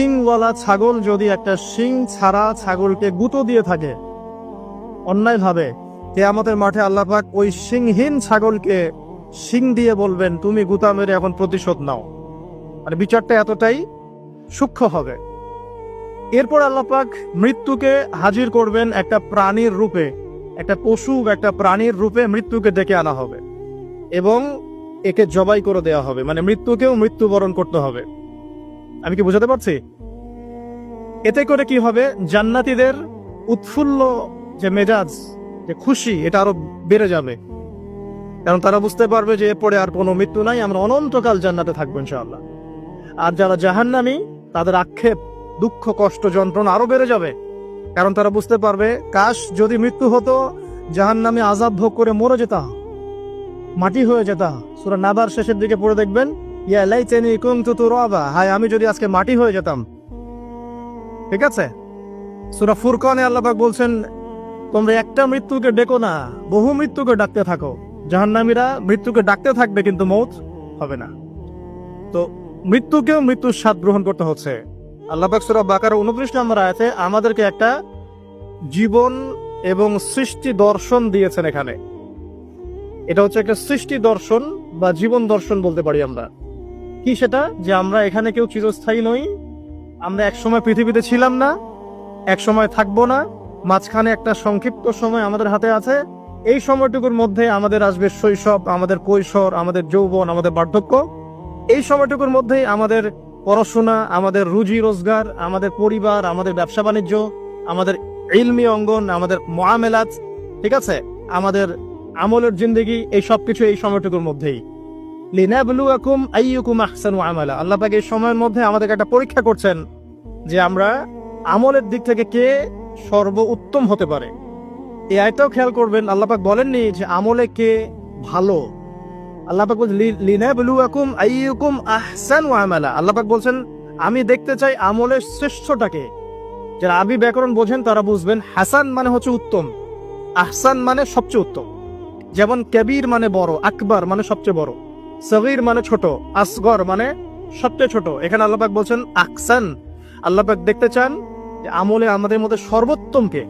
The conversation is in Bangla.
শিংওয়ালা ছাগল যদি একটা শিং ছাড়া ছাগলকে গুঁতো দিয়ে থাকে, অন্যায় ভাবে, কেয়ামতের মাঠে আল্লাহ পাক ওই শিংহীন ছাগলকে শিং দিয়ে বলবেন, তুমি গুতা মেরে এখন প্রতিশোধ নাও। আর বিচারটা এতটাই সূক্ষ্ম হবে। এরপর আল্লাহ পাক মৃত্যুকে হাজির করবেন একটা প্রাণীর রূপে, একটা পশু একটা প্রাণীর রূপে মৃত্যুকে ডেকে আনা হবে এবং একে জবাই করে দেওয়া হবে। মানে মৃত্যুকেও মৃত্যুবরণ করতে হবে। আমি কি বুঝাতে পারছি? এতে করে কি হবে? জান্নাতীদের উৎফুল্ল যে মেজাজ, যে খুশি, এটা আরও বেড়ে যাবে। কারণ তারা বুঝতে পারবে যে এরপরে আর কোনো মৃত্যু নাই, আমরা অনন্তকাল জান্নাতে থাকব ইনশাআল্লাহ। আর যারা জাহান্নামী, তাদের আক্ষেপ, দুঃখ, কষ্ট, যন্ত্রণা আরও বেড়ে যাবে। কারণ তারা বুঝতে পারবে, কাশ যদি মৃত্যু হতো, জাহান্নামে আজাব ভোগ করে মরে যেতাম, মাটি হয়ে যেতাম। সুরা নাবার শেষের দিকে পড়ে দেখবেন ইয়া কুনতু তুরাবা। হায়, আমি যদি আজকে মাটি হয়ে যেতাম। ঠিক আছে? সুরা ফুরকানে আল্লাহ পাক বলছেন, তোমরা একটা মৃত্যুকে ডেকো না, বহু মৃত্যুকে ডাকতে থাকো। জাহান্নামীরা মৃত্যুকে ডাকতে থাকবে, কিন্তু মৌত হবে না। তো মৃত্যুকেও মৃত্যুর স্বাদ গ্রহণ করতে হচ্ছে। আল্লাহ পাক বাকার উনত্রিশ নম্বর আয়াতে আমাদেরকে একটা জীবন এবং সৃষ্টি দর্শন দিয়েছেন এখানে। এটা হচ্ছে একটা সৃষ্টি দর্শন বা জীবন দর্শন বলতে পারি আমরা। কি সেটা? যে আমরা এখানে কেউ চিরস্থায়ী নই। আমরা এক সময় পৃথিবীতে ছিলাম না এক সময় থাকব না। মাঝখানে একটা সংক্ষিপ্ত সময় আমাদের হাতে আছে। এই সময়টুকুর মধ্যে আমাদের আসবে শৈশব, আমাদের কৈশোর, আমাদের যৌবন, আমাদের বার্ধক্য। এই সময়টুকুর মধ্যেই আমাদের পড়াশোনা, আমাদের রুজি রোজগার, আমাদের পরিবার, আমাদের ব্যবসা বাণিজ্য, আমাদের ইলমি অঙ্গন, আমাদের মোয়ামেলাত ঠিক আছে? আমাদের আমলের জিন্দগি, এই সব কিছু এই সময়টুকুর মধ্যেই। লিনাবলুয়াকুম আইয়ুকুম আহসানু আমালা। আল্লাহ পাক এই সময়ের মধ্যে আমাদেরকে একটা পরীক্ষা করছেন যে আমরা আমলের দিক থেকে কে সর্ব উত্তম হতে পারে। এই আয়টাও খেয়াল করবেন, আল্লাহ বলেননি যে আমলে কে ভালো। আল্লাহ পাক বলছেন লিনাবলুয়াকুম আইয়ুকুম আহসানু আমালা। আল্লাহ পাক বলছেন, আমি দেখতে চাই আমলের শ্রেষ্ঠটাকে। যারা আবি ব্যাকরণ বোঝেন, তারা বুঝবেন, হাসান মানে হচ্ছে উত্তম। আহসান মানে সবচেয়ে উত্তম। যেমন কবির মানে বড়, আকবর মানে সবচেয়ে বড়। সগির মানে ছোট, আসগর মানে সবচেয়ে ছোট। এখানে আল্লাপাক বলছেন, আকসান। আল্লাপাক দেখতে চান আমলে আমাদের মধ্যে সর্বোত্তমকে